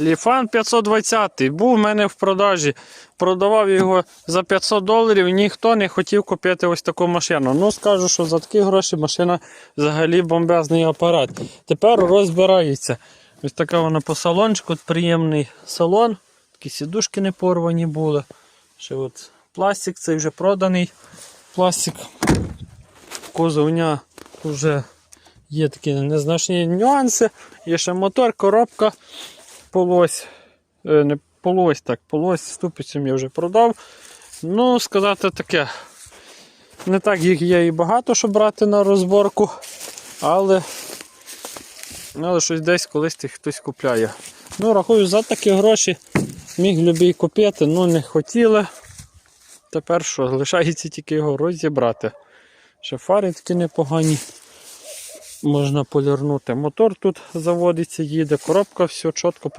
Ліфан 520 був у мене в продажі. Продавав його за 500 доларів. Ніхто не хотів купити ось таку машину. Ну, скажу, що за такі гроші машина взагалі бомбезний апарат. Тепер розбирається. Ось така вона по салончику, приємний салон. Такі сідушки не порвані були. Ще от пластик, цей вже проданий пластик. Кузовня вже є такі незначні нюанси. Є ще мотор, коробка, полось. Е, не полось, так, полось з ступицем я вже продав. Ну, сказати таке. Не так їх є і багато, щоб брати на розборку, але, але щось десь колись хтось купляє. Ну, рахую, за такі гроші міг любий купити, ну не хотіли. Тепер що, лишається тільки його розібрати. Ще фари такі непогані. Можна полірнути. Мотор тут заводиться, їде, коробка все чітко